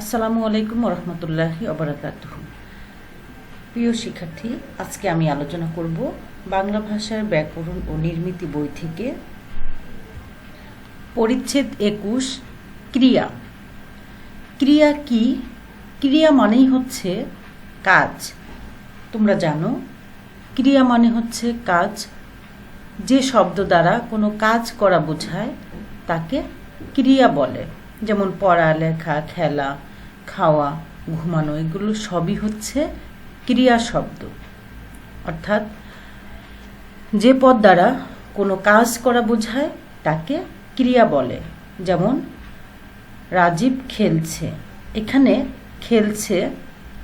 আসসালামু আলাইকুম রহমতুল্লাহি অবরাকাত প্রিয় শিক্ষার্থী, আজকে আমি আলোচনা করব বাংলা ভাষার ব্যাকরণ ও নির্মিতি বই থেকে পরিচ্ছেদ একুশ, ক্রিয়া। ক্রিয়া কি? ক্রিয়া মানেই হচ্ছে কাজ। তোমরা জানো, ক্রিয়া মানে হচ্ছে কাজ। যে শব্দ দ্বারা কোনো কাজ করা বোঝায়, তাকে ক্রিয়া বলে। যেমন পড়া লেখা খেলা, খাওয়া, ঘুমানো, এগুলো সবই হচ্ছে ক্রিয়া শব্দ। অর্থাৎ যে পদ দ্বারা কোনো কাজ করা বোঝায়, তাকে ক্রিয়া বলে। যেমন, রাজীব খেলছে। এখানে খেলছে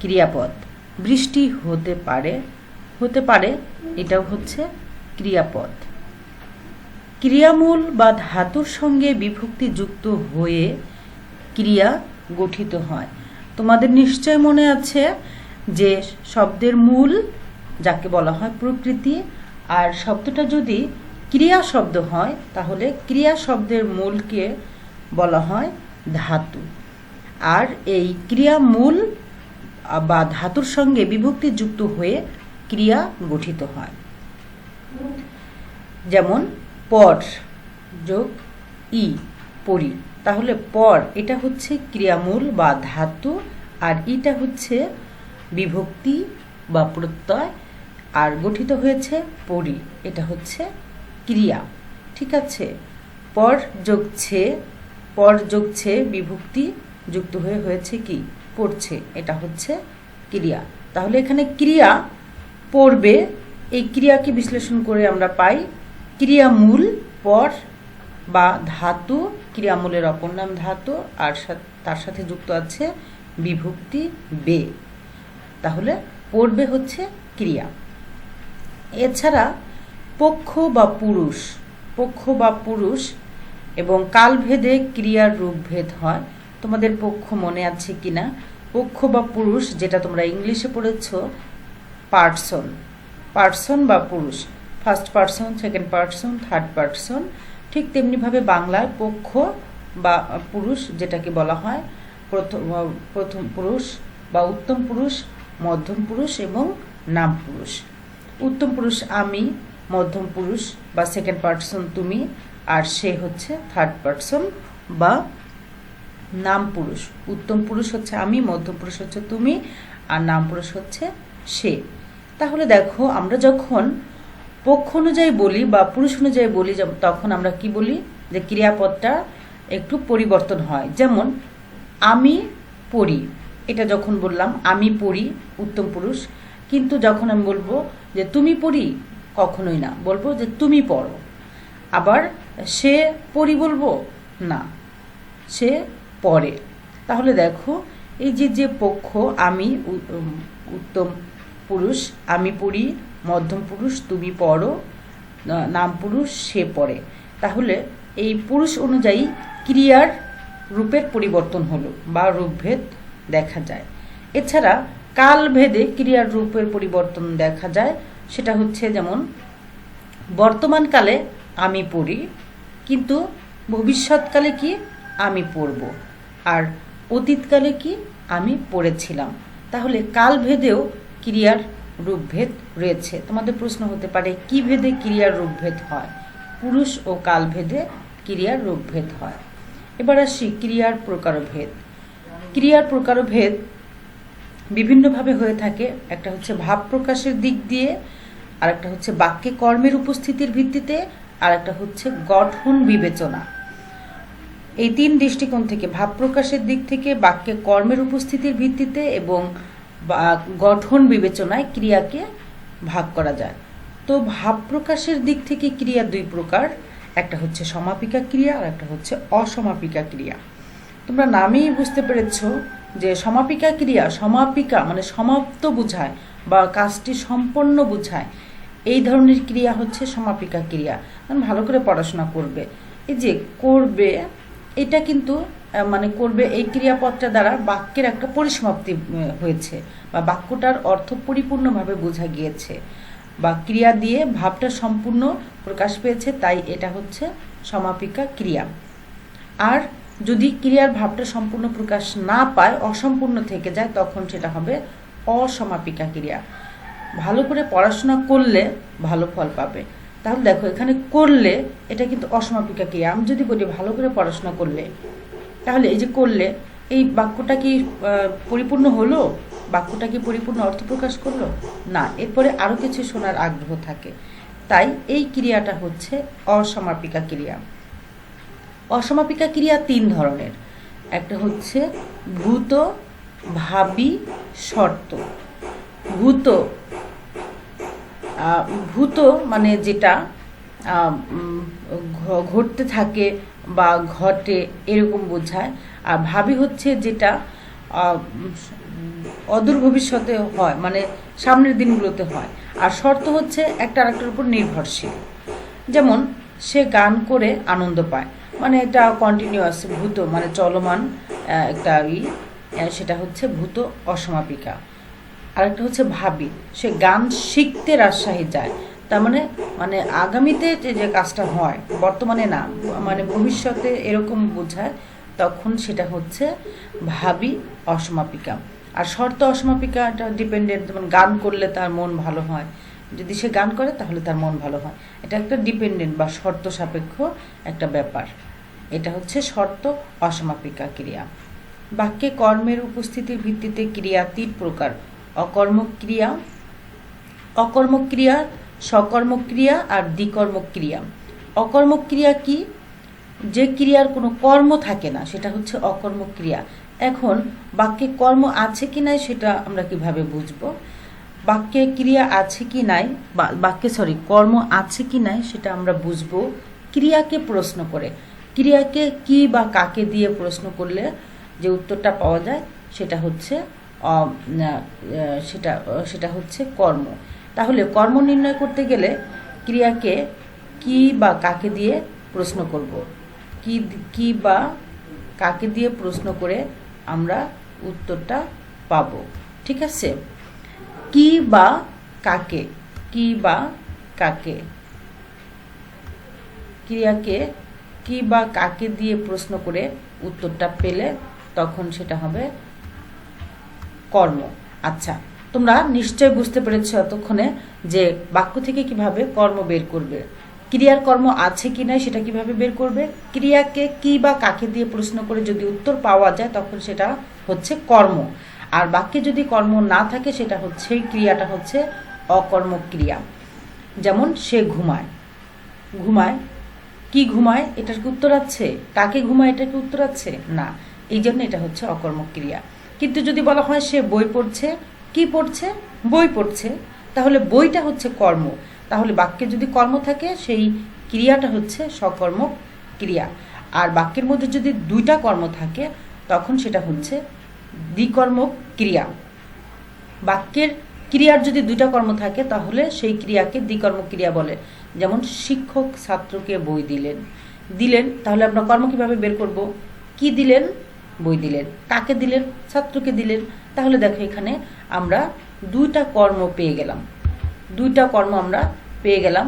ক্রিয়াপদ। বৃষ্টি হতে পারে হতে পারে, এটাও হচ্ছে ক্রিয়াপদ। ক্রিয়ামূল বা ধাতুর সঙ্গে বিভক্তি যুক্ত হয়ে ক্রিয়া গঠিত হয়। তোমাদের নিশ্চয় মনে আছে যে শব্দের মূল, যাকে বলা হয় প্রকৃতি, আর শব্দটা যদি ক্রিয়া শব্দ হয়, তাহলে ক্রিয়া শব্দের মূলকে বলা হয় ধাতু। আর এই ক্রিয়া মূল বা ধাতুর সঙ্গে বিভক্তি যুক্ত হয়ে ক্রিয়া গঠিত হয়। যেমন পর যোগ ই, পরি। তাহলে পর, এটা হচ্ছে ক্রিয়ামূল বা ধাতু, আর ইটা হচ্ছে বিভক্তি বা প্রত্যয়, আর গঠিত হয়েছে পরি, এটা হচ্ছে ক্রিয়া, ঠিক আছে? পর যোগছে পর যোগছে বিভক্তি যুক্ত হয়ে হয়েছে কি? পড়ছে, এটা হচ্ছে ক্রিয়া। তাহলে এখানে ক্রিয়া পড়বে, এই ক্রিয়াকে বিশ্লেষণ করে আমরা পাই ক্রিয়ামূল পর বা ধাতু, ক্রিয়ামূলের অপর নাম ধাতু, আর তার সাথে যুক্ত আছে বিভক্তি বে। তাহলে পড়বে হচ্ছে ক্রিয়া। এছাড়া পক্ষ বা পুরুষ, পক্ষ বা পুরুষ এবং কালভেদে ক্রিয়ার রূপভেদ হয়। তোমাদের পক্ষ মনে আছে কিনা? পক্ষ বা পুরুষ, যেটা তোমরা ইংলিশে পড়েছ, পার্সন। পার্সন বা পুরুষ। First person, second person, third person. ঠিক তেমনিভাবে বাংলায় পক্ষ বা পুরুষ যেটাকে বলা হয় প্রথম প্রথম পুরুষ বা উত্তম পুরুষ, মধ্যম পুরুষ এবং নাম পুরুষ। উত্তম পুরুষ আমি, মধ্যম পুরুষ বা সেকেন্ড পার্সন তুমি, আর সে হচ্ছে থার্ড পার্সন বা নাম পুরুষ। উত্তম পুরুষ হচ্ছে আমি, মধ্যম পুরুষ হচ্ছে তুমি, আর নাম পুরুষ হচ্ছে সে। তাহলে দেখো আমরা যখন পক্ষ অনুযায়ী বলি বা পুরুষ অনুযায়ী বলি তখন আমরা কি বলি? যে ক্রিয়াপদটা একটু পরিবর্তন হয়। যেমন, আমি পড়ি। এটা যখন বললাম, আমি পড়ি, উত্তম পুরুষ। কিন্তু যখন আমি বলব যে তুমি পড়ি, কখনোই না। বলব যে তুমি পড়ো। আবার সে পড়ি বলব, না। সে পড়ে। তাহলে দেখো, এই যে যে পক্ষ, আমি উত্তম পুরুষ, আমি পড়ি মধ্যম পুরুষ, তুমি পড়ো নাম পুরুষ, সে পড়ে। তাহলে এই পুরুষ অনুযায়ী ক্রিয়ার রূপের পরিবর্তন হলো বা রূপভেদ দেখা যায়। এছাড়া কালভেদে ক্রিয়ার রূপের পরিবর্তন দেখা যায়। সেটা হচ্ছে যেমন বর্তমানকালে আমি পড়ি, কিন্তু ভবিষ্যৎকালে কি আমি পড়ব? আর অতীতকালে কি আমি পড়েছিলাম? তাহলে কালভেদেও ক্রিয়ার রূপভেদ রয়েছে। তোমাদের প্রশ্ন হতে পারে, কি ভেদে ক্রিয়ার রূপভেদ হয়? পুরুষ ও কালভেদে ক্রিয়ার রূপভেদ হয়। এবার আসি ক্রিয়ার প্রকারভেদ। ক্রিয়ার প্রকারভেদ বিভিন্নভাবে হয়ে থাকে। একটা হচ্ছে ভাব প্রকাশের দিক দিয়ে আর একটা হচ্ছে বাক্যে কর্মের উপস্থিতির ভিত্তিতে আর একটা হচ্ছে গঠন বিবেচনা। এই তিন দৃষ্টিকোণ থেকে, ভাব প্রকাশের দিক থেকে, বাক্যে কর্মের উপস্থিতির ভিত্তিতে এবং বা গঠন বিবেচনায় ক্রিয়াকে ভাগ করা যায়। তো ভাব প্রকাশের দিক থেকে ক্রিয়া দুই প্রকার, একটা হচ্ছে সমাপিকা ক্রিয়া আর একটা হচ্ছে অসমাপিকা ক্রিয়া। তোমরা নামেই বুঝতে পেরেছ যে সমাপিকা ক্রিয়া, সমাপিকা মানে সমাপ্ত বোঝায় বা কাজটি সম্পন্ন বোঝায়। এই ধরনের ক্রিয়া হচ্ছে সমাপিকা ক্রিয়া। মানে ভালো করে পড়াশোনা করবে। এই যে করবে, এটা কিন্তু মানে করবে এই ক্রিয়াপদটা দ্বারা বাক্যের একটা পরিসমাপ্তি হয়েছে বা বাক্যটার অর্থ পরিপূর্ণভাবে বোঝা গিয়েছে বা ক্রিয়া দিয়ে ভাবটা সম্পূর্ণ প্রকাশ পেয়েছে, তাই এটা হচ্ছে সমাপিকা ক্রিয়া। আর যদি ক্রিয়ার ভাবটা সম্পূর্ণ প্রকাশ না পায়, অসম্পূর্ণ থেকে যায়, তখন সেটা হবে অসমাপিকা ক্রিয়া। ভালো করে পড়াশোনা করলে ভালো ফল পাবে। তাহলে দেখো, এখানে করলে এটা কিন্তু অসমাপিকা ক্রিয়া। আমি যদি বলি ভালো করে পড়াশোনা করলে তাহলে এই যে করলে, এই বাক্যটা কি পরিপূর্ণ হলো? বাক্যটা কি পরিপূর্ণ অর্থ প্রকাশ করল? না, এরপরে আরও কিছু শোনার আগ্রহ থাকে। তাই এই ক্রিয়াটা হচ্ছে অসমাপিকা ক্রিয়া। অসমাপিকা ক্রিয়া তিন ধরনের। একটা হচ্ছে ভূত, ভাবি, শর্ত। ভূত ভূত মানে যেটা ঘটতে থাকে বা ঘটে এরকম বোঝায়। আর ভাবি হচ্ছে যেটা অদূর ভবিষ্যতে হয় মানে সামনের দিনগুলোতে হয়। আর শর্ত হচ্ছে একটা আরেকটার উপর নির্ভরশীল। যেমন, সে গান করে আনন্দ পায়। মানে এটা কন্টিনিউয়াস ভূত মানে চলমান একটা ই সেটা হচ্ছে ভূত অসমাপিকা। আরেকটা হচ্ছে ভাবি। সে গান শিখতে রাজশাহী যায়। তার মানে মানে আগামীতে যে যে কাজটা হয়, বর্তমানে না মানে ভবিষ্যতে এরকম বোঝায়, তখন সেটা হচ্ছে ভাবি অসমাপিকা। আর শর্ত অসমাপিকাটা ডিপেন্ডেন্ট যেমন গান করলে তার মন ভালো হয়। যদি সে গান করে, তাহলে তার মন ভালো হয়। এটা একটা ডিপেন্ডেন্ট বা শর্ত সাপেক্ষ একটা ব্যাপার। এটা হচ্ছে শর্ত অসমাপিকা ক্রিয়া। বাক্যে কর্মের উপস্থিতির ভিত্তিতে ক্রিয়া তিন প্রকার। অকর্মক ক্রিয়া অকর্মক ক্রিয়া সকর্মক ক্রিয়া আর দ্বিকর্মক ক্রিয়া অকর্মক ক্রিয়া কি? যে ক্রিয়ার কোনো কর্ম থাকে না, সেটা হচ্ছে অকর্মক্রিয়া। এখন, বাক্যে কর্ম আছে কি নাই সেটা আমরা কীভাবে বুঝব? বাক্যে ক্রিয়া আছে কি নাই বাক্যে সরি কর্ম আছে কি নাই সেটা আমরা বুঝব ক্রিয়াকে প্রশ্ন করে। ক্রিয়াকে কি বা কাকে দিয়ে প্রশ্ন করলে যে উত্তরটা পাওয়া যায় সেটা হচ্ছে সেটা সেটা হচ্ছে কর্ম। তাহলে কর্ম নির্ণয় করতে গেলে ক্রিয়াকে কি বা কাকে দিয়ে প্রশ্ন করব? কি কি বা কাকে দিয়ে প্রশ্ন করে আমরা উত্তরটা পাব? ঠিক আছে? কি বা কাকে? কি বা কাকে? ক্রিয়াকে কি বা কাকে দিয়ে প্রশ্ন করে উত্তরটা পেলে তখন সেটা হবে কর্ম। আচ্ছা তোমরা নিশ্চয় বুঝতে পেরেছ এতক্ষণে যে বাক্য থেকে কীভাবে কর্ম বের করবে। ক্রিয়ার কর্ম আছে কি না সেটা কীভাবে বের করবে? ক্রিয়াকে কি বা কাকে দিয়ে প্রশ্ন করে যদি উত্তর পাওয়া যায়, তখন সেটা হচ্ছে কর্ম। আর বাক্যে যদি কর্ম না থাকে, সেটা হচ্ছে ক্রিয়াটা হচ্ছে অকর্ম ক্রিয়া যেমন সে ঘুমায়। ঘুমায়? কি ঘুমায়? এটার কি উত্তর আছে? কাকে ঘুমায়? এটার কি উত্তর আছে? না। এই জন্য এটা হচ্ছে অকর্মক ক্রিয়া কিন্তু যদি বলা হয় সে বই পড়ছে কি পড়ছে? বই পড়ছে। তাহলে বইটা হচ্ছে কর্ম। তাহলে বাক্যে যদি কর্ম থাকে, সেই ক্রিয়াটা হচ্ছে সকর্মক ক্রিয়া। আর বাক্যের মধ্যে যদি দুইটা কর্ম থাকে, তখন সেটা হচ্ছে দ্বিকর্মক ক্রিয়া। বাক্যের ক্রিয়ার যদি দুইটা কর্ম থাকে, তাহলে সেই ক্রিয়াকে দ্বিকর্ম ক্রিয়া বলে। যেমন শিক্ষক ছাত্রকে বই দিলেন। দিলেন, তাহলে আমরা কর্ম কীভাবে বের করব? কি দিলেন? বই দিলেন। কাকে দিলেন? ছাত্রকে দিলেন। তাহলে দেখো এখানে আমরা দুইটা কর্ম পেয়ে গেলাম। দুইটা কর্ম আমরা পেয়ে গেলাম।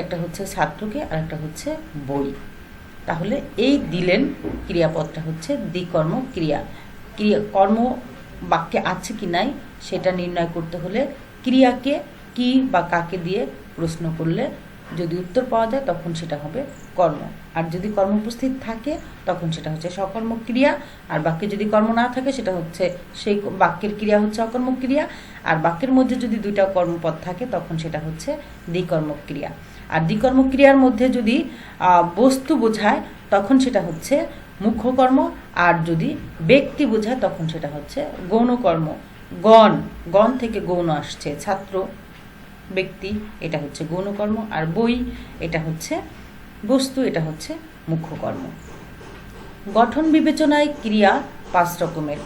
একটা হচ্ছে ছাত্রকে আর একটা হচ্ছে বই। তাহলে এই দিলেন ক্রিয়াপদটা হচ্ছে দ্বিকর্ম ক্রিয়া। ক্রিয়া, কর্ম বাক্যে আছে কি নাই সেটা নির্ণয় করতে হলে ক্রিয়াকে কি বা কাকে দিয়ে প্রশ্ন করলে যদি উত্তর পাওয়া যায় তখন সেটা হবে কর্ম। আর যদি কর্ম উপস্থিত থাকে, তখন সেটা হচ্ছে সকর্ম ক্রিয়া। আর বাক্যে যদি কর্ম না থাকে, সেটা হচ্ছে সেই বাক্যের ক্রিয়া হচ্ছে অকর্ম ক্রিয়া। আর বাক্যের মধ্যে যদি দুইটা কর্মপদ থাকে, তখন সেটা হচ্ছে দ্বিকর্ম ক্রিয়া। আর দ্বিকর্ম ক্রিয়ার মধ্যে যদি বস্তু বোঝায়, তখন সেটা হচ্ছে মুখ্য কর্ম আর যদি ব্যক্তি বোঝায়, তখন সেটা হচ্ছে গৌণকর্ম। গণ গণ থেকে গৌণ আসছে। ছাত্র, ব্যক্তি, এটা হচ্ছে গৌণকর্ম। আর বই, এটা হচ্ছে বস্তু, এটা হচ্ছে মুখ্য কর্ম। গঠন বিবেচনায় ক্রিয়া পাঁচ রকমের।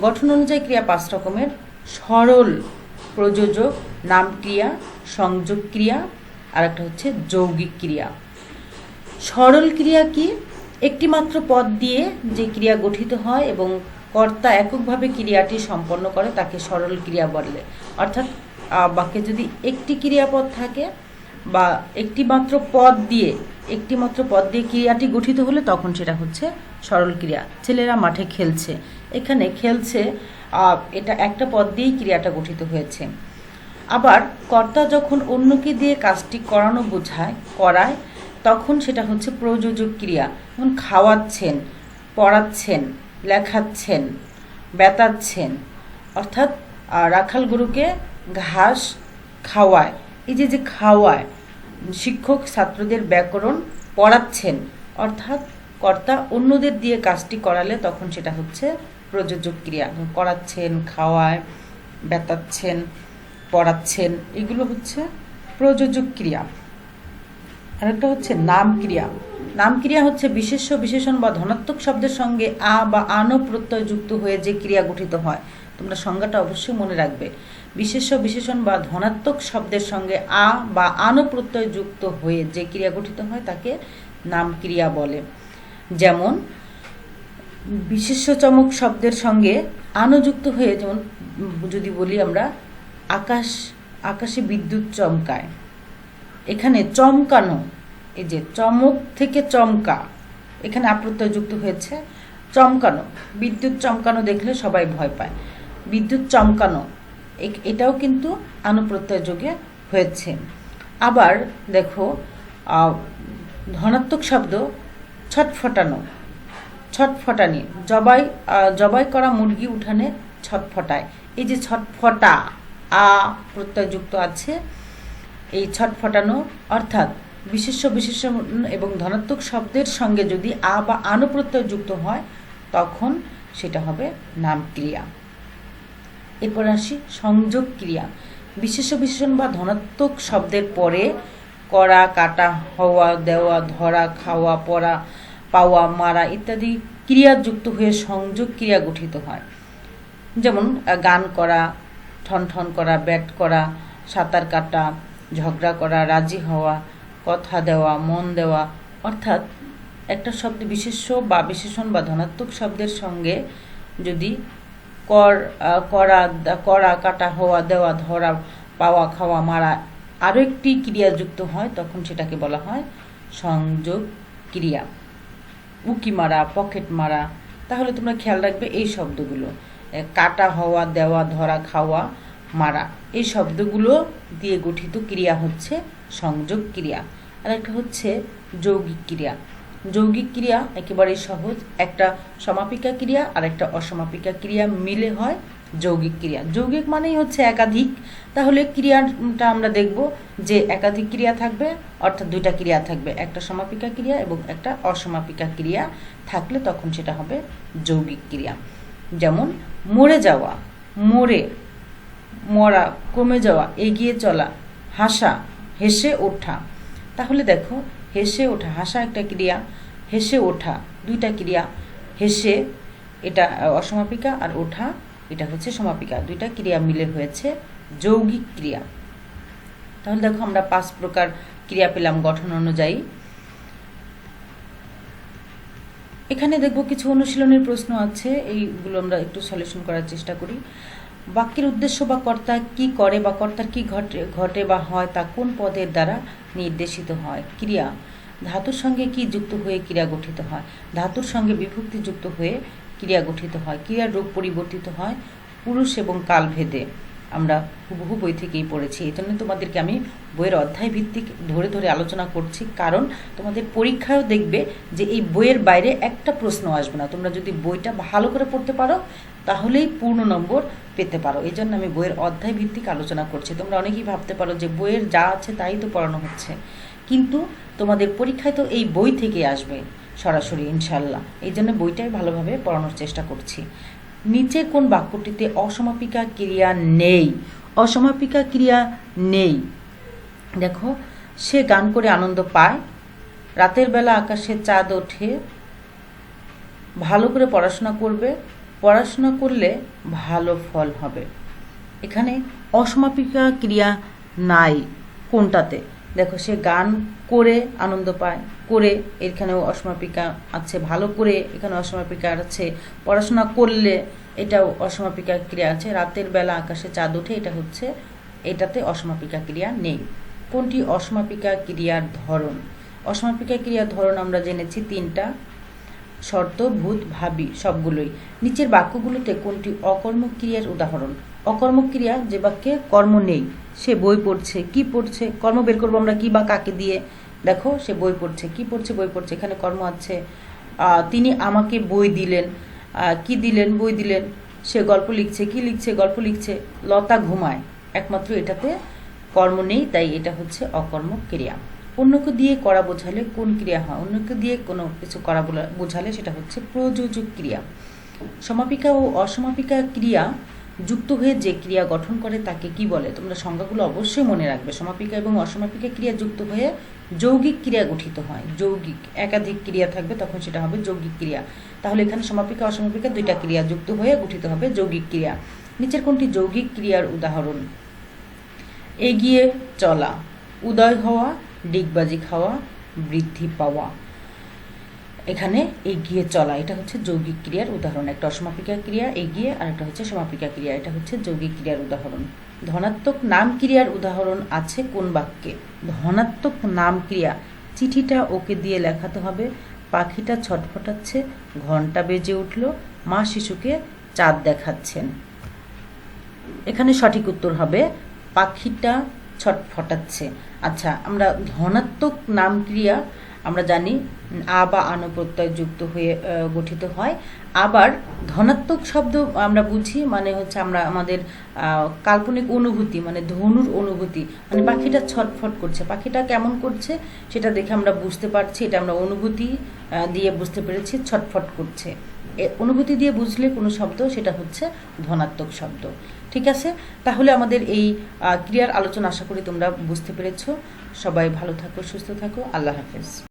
গঠন অনুযায়ী ক্রিয়া পাঁচ রকমের। সরল প্রযোজক, নাম ক্রিয়া, সংযোগ ক্রিয়া আর একটা হচ্ছে যৌগিক ক্রিয়া। সরল ক্রিয়া কি? একটি মাত্র পদ দিয়ে যে ক্রিয়া গঠিত হয় এবং কর্তা এককভাবে ক্রিয়াটি সম্পন্ন করে, তাকে সরল ক্রিয়া বলে। অর্থাৎ বাক্যে যদি একটি ক্রিয়াপদ থাকে বা একটি মাত্র পদ দিয়ে একটি মাত্র পদ দিয়ে ক্রিয়াটি গঠিত হলে তখন সেটা হচ্ছে সরল ক্রিয়া। ছেলেরা মাঠে খেলছে। এখানে খেলছে এটা একটা পদ দিয়েই ক্রিয়াটা গঠিত হয়েছে। আবার কর্তা যখন অন্যকে দিয়ে কাজটি করানো বোঝায়, করায়, তখন সেটা হচ্ছে প্রযোজক ক্রিয়া। যেমন খাওয়াচ্ছেন, পড়াচ্ছেন, লেখাচ্ছেন, বেতাচ্ছেন, অর্থাৎ রাখাল গরুকে ঘাস খাওয়ায়। এই যে যে খাওয়ায় শিক্ষক ছাত্রদের ব্যাকরণ পড়াচ্ছেন। অর্থাৎ কর্তা অন্যদের দিয়ে কাজটি করালে তখন সেটা হচ্ছে প্রযোজক ক্রিয়া। করাচ্ছেন, খাওয়ায়, বেতাচ্ছেন, পড়াচ্ছেন, এগুলো হচ্ছে প্রযোজক ক্রিয়া। আরেকটা হচ্ছে নাম ক্রিয়া। নাম ক্রিয়া হচ্ছে বিশেষ্য, বিশেষণ বা ধনাত্মক শব্দের সঙ্গে আ বা আনো প্রত্যয় যুক্ত হয়ে যে ক্রিয়া গঠিত হয়। তোমরা সংজ্ঞাটা অবশ্যই মনে রাখবে। বিশেষ্য, বিশেষণ বা ধনাত্মক শব্দের সঙ্গে আ বা আনো প্রত্যয় যুক্ত হয়ে যে ক্রিয়া গঠিত হয় তাকে নাম ক্রিয়া বলে। যেমন বিশেষ্যচমক শব্দের সঙ্গে আনো যুক্ত হয়ে যেমন যদি বলি আমরা, আকাশ, আকাশে বিদ্যুৎ চমকায়। এখানে চমকানো, এই যে চমক থেকে চমকা, এখানে আপ্রত্যয় যুক্ত হয়েছে, চমকানো, বিদ্যুৎ চমকানো দেখলে সবাই ভয় পায়। বিদ্যুৎ চমকানো। এটাও কিন্তু আনুপ্রত্যয় যোগে হয়েছে। আবার দেখো ধনাত্মক শব্দ ছটফটানো ছটফটানি জবাই জবাই করা মুরগি উঠানে ছটফটায় এই যে ছটফটা আ প্রত্যয়যুক্ত আছে। এই ছটফটানো অর্থাৎ বিশেষ্য বিশেষণ এবং ধনাত্মক শব্দের সঙ্গে যদি আ বা আনো প্রত্যয় যুক্ত হয়, তখন সেটা হবে নাম ক্রিয়া এরপর আসি সংযোগ ক্রিয়া। বিশেষ বিশেষণ বা ধনাত্মক শব্দের পরে করা, কাটা, হওয়া, দেওয়া, ধরা, খাওয়া পড়া পাওয়া, মারা ইত্যাদি ক্রিয়া যুক্ত হয়ে সংযোগ ক্রিয়া গঠিত হয়। যেমন, গান করা ঠন ঠন করা, ব্যাট করা, সাঁতার কাটা, ঝগড়া করা, রাজি হওয়া, কথা দেওয়া, মন দেওয়া, অর্থাৎ একটা শব্দ বিশেষ্য বা বিশেষণ বা ধনাত্মক শব্দের সঙ্গে যদি কর করা করা, কাটা, হওয়া, দেওয়া, ধরা, পাওয়া, খাওয়া, মারা আরও একটি ক্রিয়া যুক্ত হয়, তখন সেটাকে বলা হয় সংযোগ ক্রিয়া। উকি মারা, পকেট মারা, তাহলে তোমরা খেয়াল রাখবে এই শব্দগুলো। কাটা, হওয়া, দেওয়া, ধরা, খাওয়া, মারা, এই শব্দগুলো দিয়ে গঠিত ক্রিয়া হচ্ছে সংযোগ ক্রিয়া। আর একটা হচ্ছে যৌগিক ক্রিয়া। যৌগিক ক্রিয়া একেবারে সহজ। একটা সমাপিকা ক্রিয়া আর একটা অসমাপিকা ক্রিয়া মিলে হয় যৌগিক ক্রিয়া। যৌগিক মানেই হচ্ছে একাধিক। তাহলে ক্রিয়াটা আমরা দেখব যে একাধিক ক্রিয়া থাকবে, অর্থাৎ দুইটা ক্রিয়া থাকবে। একটা সমাপিকা ক্রিয়া এবং একটা অসমাপিকা ক্রিয়া থাকলে তখন সেটা হবে যৌগিক ক্রিয়া। যেমন, মরে যাওয়া, মরে, মরা, কমে যাওয়া, এগিয়ে চলা, হাসা, হেসে ওঠা। তাহলে দেখো হেসে ওঠা, হাসা একটা ক্রিয়া, হেসে ওঠা, দুইটা ক্রিয়া, হেসে এটা অসমাপিকা আর ওঠা, এটা হচ্ছে সমাপিকা। দুইটা ক্রিয়া মিলে হয়েছে, যৌগিক ক্রিয়া। তাহলে দেখো আমরা পাঁচ প্রকার ক্রিয়া পেলাম গঠন অনুযায়ী। এখানে দেখব কিছু অনুশীলনের প্রশ্ন আছে, এইগুলো আমরা একটু সলিউশন করার চেষ্টা করি। বাক্যের উদ্দেশ্য বা কর্তা কি করে বা কর্তার কি ঘটে ঘটে বা হয় তা কোন পদের দ্বারা নির্দেশিত হয়? ক্রিয়া। ধাতুর সঙ্গে কি যুক্ত হয়ে ক্রিয়া গঠিত হয়? ধাতুর সঙ্গে বিভক্তি যুক্ত হয়ে ক্রিয়া গঠিত হয়। ক্রিয়ার রূপ পরিবর্তিত হয় পুরুষ এবং কালভেদে। আমরা হুবহু বই থেকেই পড়েছি। এই জন্য তোমাদেরকে আমি বইয়ের অধ্যায় ভিত্তিক ধরে ধরে আলোচনা করছি। কারণ তোমাদের পরীক্ষায়ও দেখবে যে এই বইয়ের বাইরে একটা প্রশ্ন আসবে না। তোমরা যদি বইটা ভালো করে পড়তে পারো, তাহলেই পূর্ণ নম্বর পেতে পারো। এই জন্য আমি বইয়ের অধ্যায় ভিত্তিক আলোচনা করছি। তোমরা অনেকেই ভাবতে পারো যে বইয়ের যা আছে তাই তো পড়ানো হচ্ছে। কিন্তু তোমাদের পরীক্ষায় তো এই বই থেকে আসবে সরাসরি ইনশাল্লাহ এই জন্য বইটাই ভালোভাবে পড়ানোর চেষ্টা করছি। নিচের কোন বাক্যটিতে অসমাপিকা ক্রিয়া নেই? অসমাপিকা ক্রিয়া নেই। দেখো, সে গান করে আনন্দ পায়, রাতের বেলা আকাশে চাঁদ ওঠে, ভালো করে পড়াশোনা করবে পড়াশোনা করলে ভালো ফল হবে। এখানে অসমাপিকা ক্রিয়া নাই কোনটাতে? দেখো, সে গান করে আনন্দ পায়, করে এখানেও অসমাপিকা আছে, ভালো করে এখানে অসমাপিকা আছে, পড়াশোনা করলে এটাও অসমাপিকা ক্রিয়া আছে, রাতের বেলা আকাশে চাঁদ ওঠে, এটা হচ্ছে, এটাতে অসমাপিকা ক্রিয়া নেই। কোনটি অসমাপিকা ক্রিয়ার ধরন? অসমাপিকা ক্রিয়ার ধরন আমরা জেনেছি তিনটা। শর্ত ভূত ভাবি সবগুলোই। নিচের বাক্যগুলোতে কোনটি অকর্মক ক্রিয়ার উদাহরণ? অকর্মক ক্রিয়া যে বাক্যে কর্ম নেই, সে বই পড়ছে, কি পড়ছে, কর্ম বের করব আমরা কি বা কাকে দিয়ে? দেখো, সে বই পড়ছে, কি পড়ছে, বই পড়ছে, এখানে কর্ম আছে। তিনি আমাকে বই দিলেন। কি দিলেন? বই দিলেন। সে গল্প লিখছে, কি লিখছে? গল্প লিখছে। লতা ঘুমায়। একমাত্র এটাতে কর্ম নেই, তাই এটা হচ্ছে অকর্মক ক্রিয়া অন্যকে দিয়ে করা বোঝালে কোন ক্রিয়া হয়? অন্যকে দিয়ে কোনো কিছু করা বোঝালে সেটা হচ্ছে প্রযোজক ক্রিয়া। সমাপিকা ও অসমাপিকা ক্রিয়া যুক্ত হয়ে যে ক্রিয়া গঠন করে তাকে কি বলে? তোমরা সংজ্ঞাগুলো অবশ্যই মনে রাখবে। সমাপিকা এবং অসমাপিকা ক্রিয়া যুক্ত হয়ে যৌগিক ক্রিয়া গঠিত হয়। যৌগিক, একাধিক ক্রিয়া থাকবে, তখন সেটা হবে যৌগিক ক্রিয়া। তাহলে এখানে সমাপিকা, অসমাপিকা দুইটা ক্রিয়া যুক্ত হয়ে গঠিত হবে যৌগিক ক্রিয়া। নিচের কোনটি? যৌগিক ক্রিয়ার উদাহরণ। এগিয়ে চলা। উদয় হওয়া ডিগবাজি খাওয়া, বৃদ্ধি পাওয়া। এখানে এগিয়ে চলা, এটা হচ্ছে যৌগিক ক্রিয়ার উদাহরণ। একটা অসমাপিকা ক্রিয়া এগিয়ে আর একটা হচ্ছে সমাপিকা ক্রিয়া, এটা হচ্ছে যৌগিক ক্রিয়ার উদাহরণ। ধনাত্মক নাম ক্রিয়ার উদাহরণ আছে কোন বাক্যে? ধনাত্মক নাম ক্রিয়া, চিঠিটা ওকে দিয়ে লেখাতে হবে, পাখিটা ছটফটাচ্ছে, ঘণ্টা বেজে উঠল, মা শিশুকে চাঁদ দেখাচ্ছেন। এখানে সঠিক উত্তর হবে, পাখিটা ছটফটাচ্ছে আচ্ছা আমরা ধনাত্মক নাম ক্রিয়া আমরা জানি, আ বা আনো প্রত্যয় যুক্ত হয়ে গঠিত হয়। আবার ধনাত্মক শব্দ আমরা বুঝি মানে হচ্ছে আমরা আমাদের কাল্পনিক অনুভূতি মানে ধনুর অনুভূতি মানে পাখিটা ছটফট করছে। পাখিটা কেমন করছে, সেটা দেখে আমরা বুঝতে পারছি, এটা আমরা অনুভূতি দিয়ে বুঝতে পেরেছি, ছটফট করছে। অনুভূতি দিয়ে বুঝলে কোনো শব্দ, সেটা হচ্ছে ধনাত্মক শব্দ। ঠিক আছে? তাহলে আমাদের এই ক্রিয়ার আলোচনা আশা করি তোমরা বুঝতে পেরেছ। সবাই ভালো থাকো, সুস্থ থাকো। আল্লাহ হাফেজ।